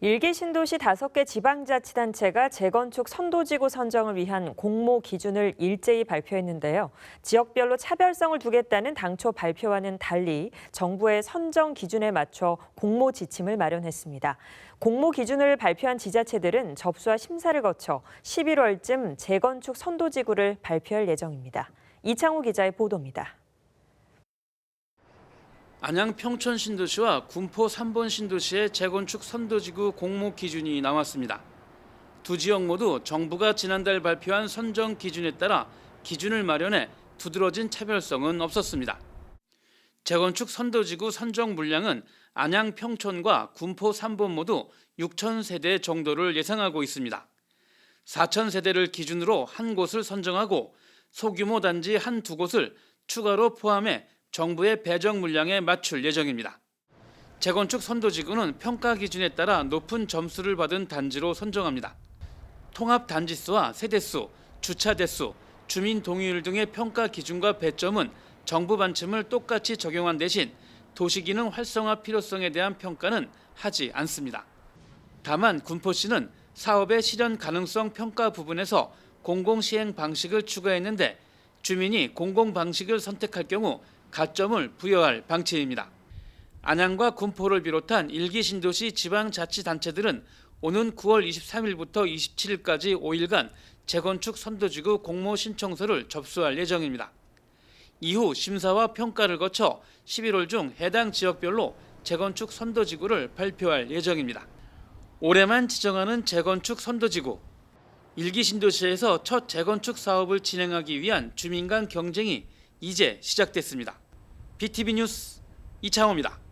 일기 신도시 5개 지방자치단체가 재건축 선도지구 선정을 위한 공모 기준을 일제히 발표했는데요. 지역별로 차별성을 두겠다는 당초 발표와는 달리 정부의 선정 기준에 맞춰 공모 지침을 마련했습니다. 공모 기준을 발표한 지자체들은 접수와 심사를 거쳐 11월쯤 재건축 선도지구를 발표할 예정입니다. 이창우 기자의 보도입니다. 안양 평촌 신도시와 군포 3번 신도시의 재건축 선도지구 공모 기준이 나왔습니다. 두 지역 모두 정부가 지난달 발표한 선정 기준에 따라 기준을 마련해 두드러진 차별성은 없었습니다. 재건축 선도지구 선정 물량은 안양 평촌과 군포 3번 모두 6천 세대 정도를 예상하고 있습니다. 4천 세대를 기준으로 한 곳을 선정하고 소규모 단지 한 두 곳을 추가로 포함해 정부의 배정 물량에 맞출 예정입니다. 재건축 선도지구는 평가 기준에 따라 높은 점수를 받은 단지로 선정합니다. 통합 단지수와 세대수, 주차 대수, 주민 동의율 등의 평가 기준과 배점은 정부 반침을 똑같이 적용한 대신 도시기능 활성화 필요성에 대한 평가는 하지 않습니다. 다만 군포시는 사업의 실현 가능성 평가 부분에서 공공 시행 방식을 추가했는데 주민이 공공 방식을 선택할 경우 가점을 부여할 방침입니다. 안양과 군포를 비롯한 일기 신도시 지방자치단체들은 오는 9월 23일부터 27일까지 5일간 재건축 선도지구 공모 신청서를 접수할 예정입니다. 이후 심사와 평가를 거쳐 11월 중 해당 지역별로 재건축 선도지구를 발표할 예정입니다. 올해만 지정하는 재건축 선도지구 일기 신도시에서 첫 재건축 사업을 진행하기 위한 주민 간 경쟁이 이제 시작됐습니다. BTV 뉴스 이창호입니다.